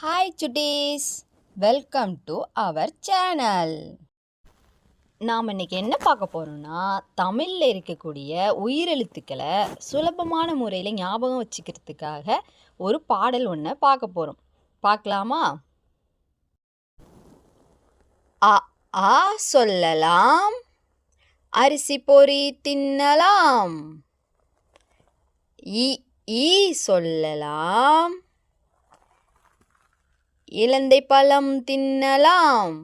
Hi Chutties welcome to our channel நாம் இன்னைக்கு என்ன பார்க்க போகிறோம்னா தமிழில் இருக்கக்கூடிய உயிரெழுத்துக்களை சுலபமான முறையில் ஞாபகம் வச்சுக்கிறதுக்காக ஒரு பாடல் ஒன்று பார்க்க போகிறோம் பார்க்கலாமா? அ ஆ சொல்லலாம். அரிசி பொறி தின்னலாம். இ ஈ சொல்லலாம். இலந்தை பழம் தின்னலாம்.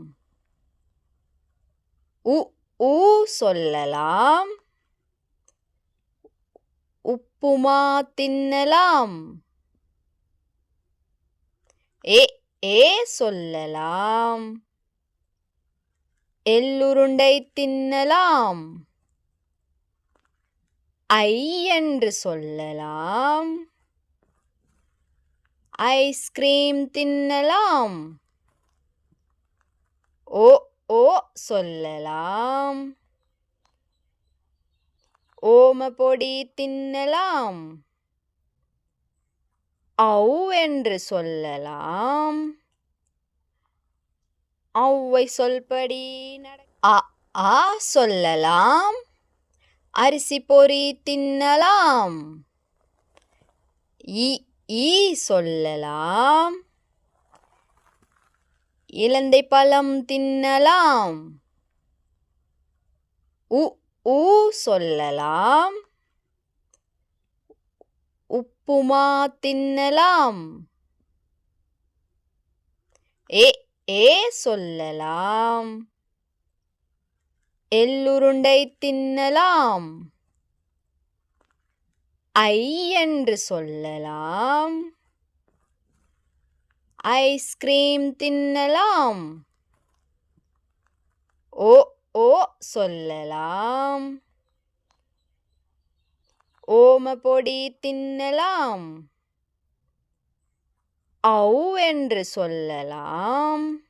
உ ஊ சொல்லலாம். உப்புமா தின்னலாம். ஏ ஏ சொல்லலாம். எள்ளுருண்டை தின்னலாம். ஐ என்று சொல்லலாம். ஐஸ்கிரீம் தின்னலாம். ஓ ஓ சொல்லலாம். ஓம பொடி தின்னலாம். ஔ என்று சொல்லலாம். ஔவை சொல்படி நட அ ஆ சொல்லலாம். அரிசி பொறி தின்னலாம். இ ஈ சொல்லலாம். இலந்தை பழம் தின்னலாம். உ ஊ சொல்லலாம். உப்புமா தின்னலாம். ஏ ஏ சொல்லலாம். எள்ளுருண்டை தின்னலாம். ஐ என்று சொல்லலாம். ஐஸ்கிரீம் தின்னலாம். ஓ ஓ சொல்லலாம். ஓம பொடி தின்னலாம். ஔ என்று சொல்லலாம்.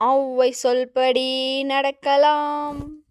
ஔவை சொல்படி நடக்கலாம்.